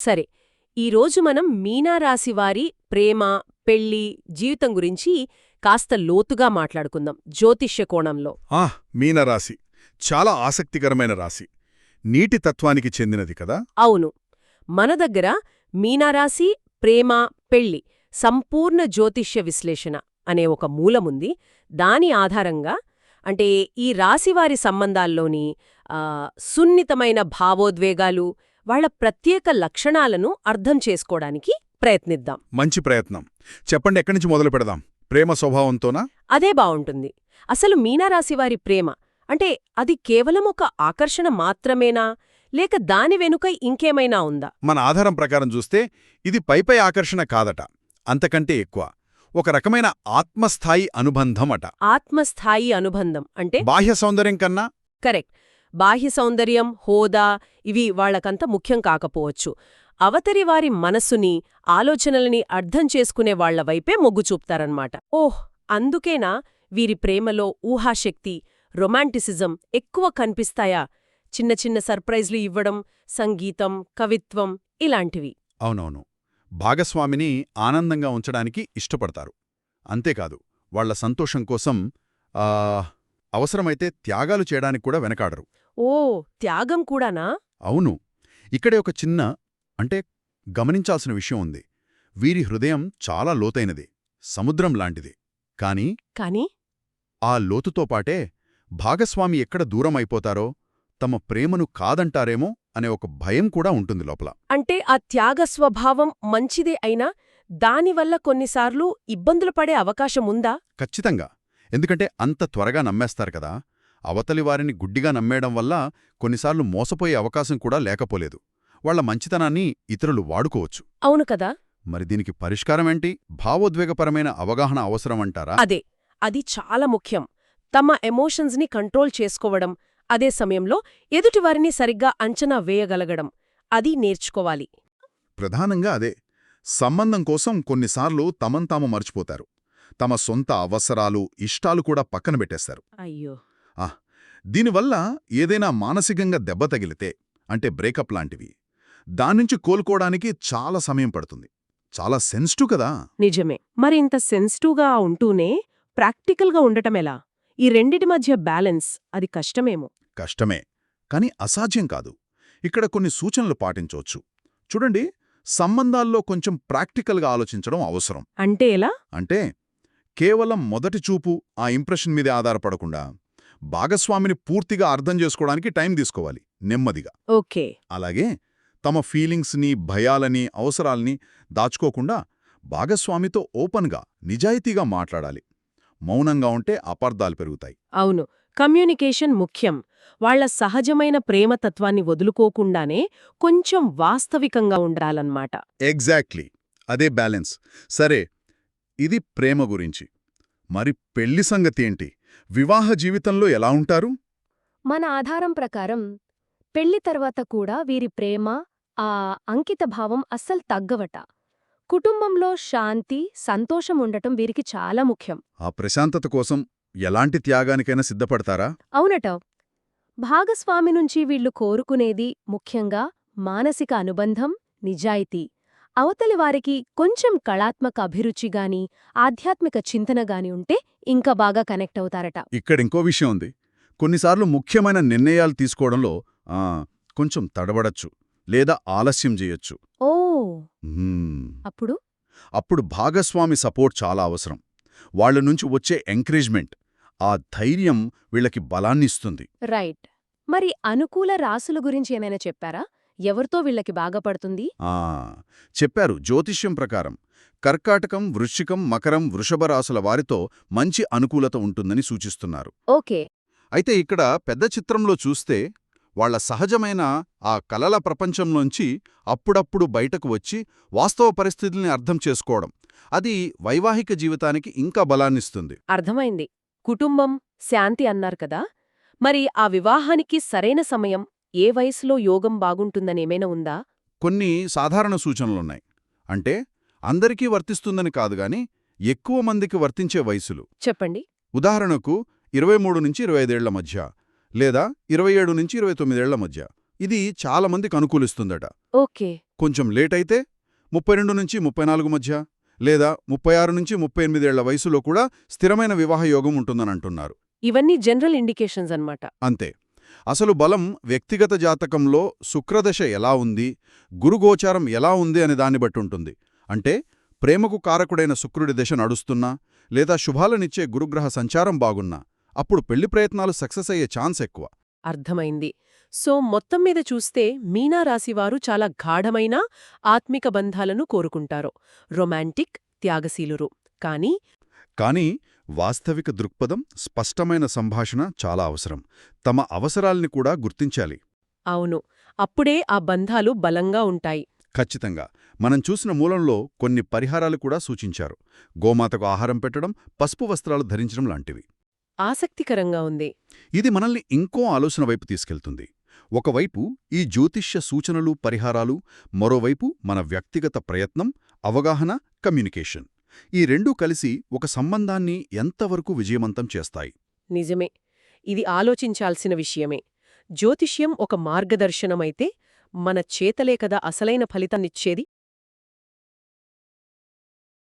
సరే ఈరోజు మనం మీనారాశి వారి ప్రేమ పెళ్ళి జీవితం గురించి కాస్త లోతుగా మాట్లాడుకుందాం జ్యోతిష్య కోణంలో. మీనరాశి చాలా ఆసక్తికరమైన రాశి. నీటి తత్వానికి చెందినది కదా? అవును. మన దగ్గర మీనారాశి ప్రేమ పెళ్ళి సంపూర్ణ జ్యోతిష్య విశ్లేషణ అనే ఒక మూలముంది. దాని ఆధారంగా అంటే ఈ రాశివారి సంబంధాల్లోని సున్నితమైన భావోద్వేగాలు వాళ్ళ ప్రత్యేక లక్షణాలను అర్థం చేసుకోవడానికి ప్రయత్నిద్దాం. మంచి ప్రయత్నం. చెప్పండి ఎక్కడి నుంచి మొదలు పెడదాం? ప్రేమ స్వభావంతోనా? అదే బావుంటుంది. అసలు మీనారాశివారి ప్రేమ అంటే అది కేవలం ఒక ఆకర్షణ మాత్రమేనా? లేక దాని వెనుక ఇంకేమైనా ఉందా? మన ఆధారం ప్రకారం చూస్తే ఇది పైపై ఆకర్షణ కాదట అంతకంటే ఎక్కువ. ఒక రకమైన ఆత్మస్థాయి అనుబంధం అట. ఆత్మస్థాయి అనుబంధం అంటే? బాహ్య సౌందర్యం కన్నా? కరెక్ట్. బాహ్య సౌందర్యం హోదా ఇవి వాళ్ళకంత ముఖ్యం కాకపోవచ్చు. అవతరి వారి మనస్సుని ఆలోచనలని అర్థం చేసుకునే వాళ్ళ వైపే మొగ్గు చూపుతారన్నమాట. ఓహ్! అందుకేనా వీరి ప్రేమలో ఊహాశక్తి రొమాంటిసిజం ఎక్కువ కనిపిస్తాయా? చిన్న చిన్న సర్ప్రైజ్లు ఇవ్వడం సంగీతం కవిత్వం ఇలాంటివి. అవునవును. భాగస్వామిని ఆనందంగా ఉంచడానికి ఇష్టపడతారు. అంతేకాదు వాళ్ళ సంతోషం కోసం అవసరమైతే త్యాగాలు చేయడానికి కూడా వెనకాడరు. ఓ! త్యాగం కూడానా? అవును. ఇక్కడే ఒక చిన్న అంటే గమనించాల్సిన విషయం ఉంది. వీరి హృదయం చాలా లోతైనది సముద్రం లాంటిది. కాని కాని? ఆ లోతుతో పాటే భాగస్వామి ఎక్కడ దూరమైపోతారో తమ ప్రేమను కాదంటారేమో అనే ఒక భయం కూడా ఉంటుంది లోపల. అంటే ఆ త్యాగ స్వభావం మంచిదే అయినా దానివల్ల కొన్నిసార్లు ఇబ్బందులు పడే అవకాశముందా ఖచ్చితంగా. ఎందుకంటే అంత త్వరగా నమ్మేస్తారు కదా. అవతలి వారిని గుడ్డిగా నమ్మేయడం వల్ల కొన్నిసార్లు మోసపోయే అవకాశం కూడా లేకపోలేదు. వాళ్ళ మంచితనాన్ని ఇతరులు వాడుకోవచ్చు. అవును కదా? మరి దీనికి పరిష్కారమేంటి? భావోద్వేగపరమైన అవగాహన అవసరమంటారా అదే. అది చాలా ముఖ్యం. తమ ఎమోషన్స్ని కంట్రోల్ చేసుకోవడం అదే సమయంలో ఎదుటివారిని సరిగ్గా అంచనా వేయగలగడం. అది నేర్చుకోవాలి. ప్రధానంగా అదే. సంబంధం కోసం కొన్నిసార్లు తమంతాము మర్చిపోతారు. తమ సొంత అవసరాలు ఇష్టాలు కూడా పక్కన పెట్టేస్తారు. అయ్యో! దీనివల్ల ఏదైనా మానసికంగా దెబ్బ తగిలితే అంటే బ్రేకప్ లాంటివి దాన్నించి కోలుకోవడానికి చాలా సమయం పడుతుంది. చాలా సెన్సిటివ్ కదా! నిజమే. మరి ఇంత సెన్సిటివ్గా ఉంటూనే ప్రాక్టికల్గా ఉండటమెలా ఈ రెండిటి మధ్య బ్యాలెన్స్ అది కష్టమేమో. కష్టమే. కాని అసాధ్యం కాదు. ఇక్కడ కొన్ని సూచనలు పాటించవచ్చు. చూడండి సంబంధాల్లో కొంచెం ప్రాక్టికల్గా ఆలోచించడం అవసరం. అంటే ఎలా? అంటే కేవలం మొదటి చూపు ఆ ఇంప్రెషన్ మీదే ఆధారపడకుండా భాగస్వామిని పూర్తిగా అర్థం చేసుకోవడానికి టైం తీసుకోవాలి నెమ్మదిగా. ఓకే. అలాగే తమ ఫీలింగ్స్ని భయాలని అవసరాల్ని దాచుకోకుండా భాగస్వామితో ఓపెన్గా నిజాయితీగా మాట్లాడాలి. మౌనంగా ఉంటే అపార్థాలు పెరుగుతాయి. అవును. కమ్యూనికేషన్ ముఖ్యం. వాళ్ళ సహజమైన ప్రేమతత్వాన్ని వదులుకోకుండానే కొంచెం వాస్తవికంగా ఉండాలన్నమాట. ఎగ్జాక్ట్లీ. అదే బ్యాలెన్స్. సరే ఇది ప్రేమ గురించి. మరి పెళ్ళి సంగతి ఏంటి? వివాహ జీవితంలో ఎలా ఉంటారు? మన ఆధారం ప్రకారం పెళ్ళి తర్వాత కూడా వీరి ప్రేమ ఆ అంకితభావం అస్సలు తగ్గవట. కుటుంబంలో శాంతి సంతోషం ఉండటం వీరికి చాలా ముఖ్యం. ఆ ప్రశాంతత కోసం ఎలాంటి త్యాగానికైనా సిద్ధపడతారా? అవునట. భాగస్వామి నుంచి వీళ్ళు కోరుకునేది ముఖ్యంగా మానసిక అనుబంధం నిజాయితీ. అవతలి వారికి కొంచెం కళాత్మక అభిరుచిగాని ఆధ్యాత్మిక చింతనగాని ఉంటే ఇంకా బాగా కనెక్ట్ అవుతారట. ఇక్కడింకో విషయం ఉంది. కొన్నిసార్లు ముఖ్యమైన నిర్ణయాలు తీసుకోవడంలో ఆ, కొంచెం తడబడచ్చు లేదా ఆలస్యం చేయొచ్చు. ఓ. అప్పుడు? అప్పుడు భాగస్వామి సపోర్ట్ చాలా అవసరం. వాళ్ళ నుంచి వచ్చే ఎంకరేజ్మెంట్ ఆ ధైర్యం వీళ్ళకి బలాన్నిస్తుంది. రైట్. మరి అనుకూల రాసుల గురించి ఏమైనా చెప్పారా? ఎవరితో వీళ్ళకి బాగా పడుతుంది? ఆ చెప్పారు జ్యోతిష్యం ప్రకారం. కర్కాటకం వృశ్చికం మకరం వృషభ రాసుల వారితో మంచి అనుకూలత ఉంటుందని సూచిస్తున్నారు. ఓకే. అయితే ఇక్కడ పెద్ద చిత్రంలో చూస్తే వాళ్ళ సహజమైన ఆ కలల ప్రపంచంలోంచి అప్పుడప్పుడు బయటకు వచ్చి వాస్తవ పరిస్థితుల్ని అర్థం చేసుకోవడం అది వైవాహిక జీవితానికి ఇంకా బలాన్నిస్తుంది. అర్థమైంది. కుటుంబం శాంతి అన్నారు కదా? మరి ఆ వివాహానికి సరైన సమయం ఏ వయసులో యోగం బాగుంటుందనేమైనా ఉందా? కొన్ని సాధారణ సూచనలున్నాయి. అంటే అందరికీ వర్తిస్తుందని కాదుగాని ఎక్కువ మందికి వర్తించే వయసులు చెప్పండి. ఉదాహరణకు ఇరవై మూడు నుంచి ఇరవై ఐదేళ్ళ మధ్య లేదా ఇరవై ఏడు నుంచి ఇరవై తొమ్మిదేళ్ళ మధ్య. ఇది చాలా మందికి అనుకూలిస్తుందట. ఓకే. కొంచెం లేట్ అయితే ముప్పై రెండు నుంచి ముప్పై నాలుగు మధ్య లేదా ముప్పై ఆరు నుంచి ముప్పై ఎనిమిదేళ్ళ వయసులో కూడా స్థిరమైన వివాహ యోగం ఉంటుందని అంటున్నారు. ఇవన్నీ జనరల్ ఇండికేషన్స్ అన్నమాట. అంతే. అసలు బలం వ్యక్తిగత జాతకంలో శుక్రదశ ఎలా ఉంది? గురుగోచారం ఎలా ఉంది అనే దాన్ని బట్టి ఉంటుంది. అంటే ప్రేమకు కారకుడైన శుక్రుడి దశ నడుస్తున్నా లేదా శుభాలనిచ్చే గురుగ్రహ సంచారం బాగున్నా అప్పుడు పెళ్ళి ప్రయత్నాలు సక్సెస్ అయ్యే ఛాన్స్ ఎక్కువ. అర్థమైంది. సో మొత్తం మీద చూస్తే మీనా రాశివారు చాలా గాఢమైన ఆత్మిక బంధాలను కోరుకుంటారు. రొమాంటిక్ త్యాగశీలురు. కానీ కానీ వాస్తవిక దృక్పథం స్పష్టమైన సంభాషణ చాలా అవసరం. తమ అవసరాల్ని కూడా గుర్తించాలి. అవును. అప్పుడే ఆ బంధాలు బలంగా ఉంటాయి. ఖచ్చితంగా. మనం చూసిన మూలంలో కొన్ని పరిహారాలు కూడా సూచించారు. గోమాతకు ఆహారం పెట్టడం పసుపు వస్త్రాలు ధరించడం లాంటివి. ఆసక్తికరంగా ఉంది. ఇది మనల్ని ఇంకో ఆలోచన వైపు తీసుకెళ్తుంది. ఒకవైపు ఈ జ్యోతిష్య సూచనలు పరిహారాలు మరోవైపు మన వ్యక్తిగత ప్రయత్నం అవగాహన కమ్యూనికేషన్. ఈ రెండూ కలిసి ఒక సంబంధాన్ని ఎంతవరకు విజయవంతం చేస్తాయి? నిజమే. ఇది ఆలోచించాల్సిన విషయమే. జ్యోతిష్యం ఒక మార్గదర్శనమైతే మన చేతలే కదా అసలైన ఫలితాన్నిచ్చేది?